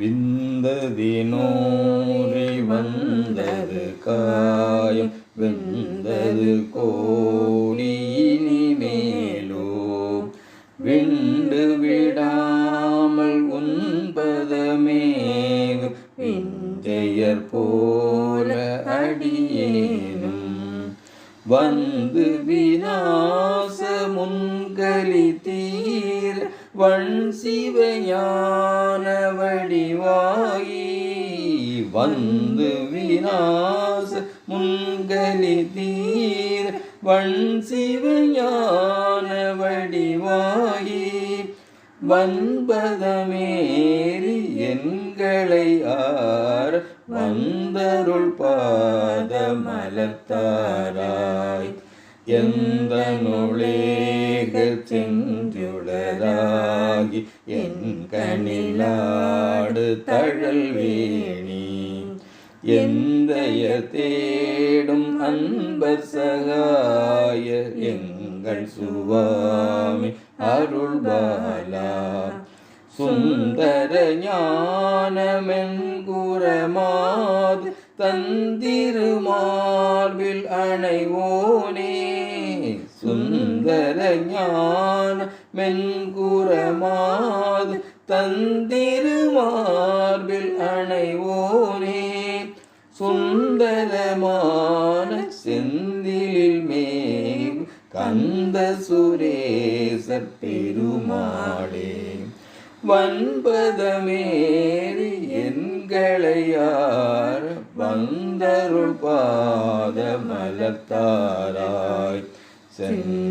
விந்ததினோரி வந்தது காயம் வெந்தது கோடி மேலோ விண்டு விடாமல் உன்பதமேகு விஞ்சையர் போல அடியேனும். வந்து விநாச வண் சிவையான வடிவாயி வந்து விநாச முன்கலி தீர். வண் சிவையான வடிவாயி வன்பதமேறி எங்களை ஆர். வந்தருள் பாத மலத்தாராய் எந்த நுழேக செஞ்சுடராகி என் கணிலாடு தழல் வேணி. எந்தைய தேடும் அன்பர் சகாய எங்கள் சுவாமி அருள்பாலா சுந்தர ஞானமென்குரமாது தந்திருமார்பில் அணைவோனே. சுந்தர ஞான மென்குரமாது தந்திருமார்பில் அணைவோரே சுந்தரமான செந்திலில் மேல் கந்த சுரேச பெருமாளே. வன்பதமேறி எண்களையார் வந்தருள் பாத மலத்தாராய் செந்தில்